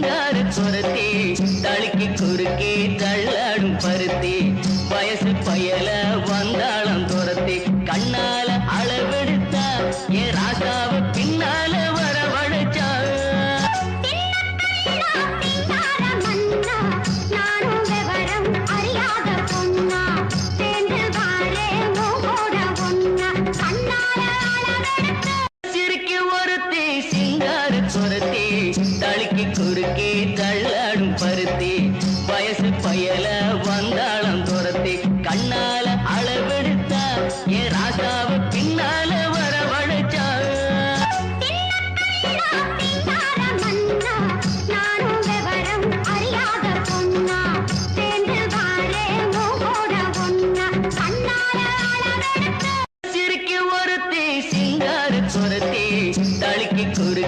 சிங்கார குரத்தி தளிக்கு குறுக்கே தள்ளாடும் பருத்தி. வயசு பயல வந்தாளம் துரத்தி கண்ணால அளவெடுத்தா ஏ ராசா ராசாவை பின்னால வர வழைச்சா சிரிக்கு ஒருத்தி சிங்கார குரத்தி தளிக்கு குரு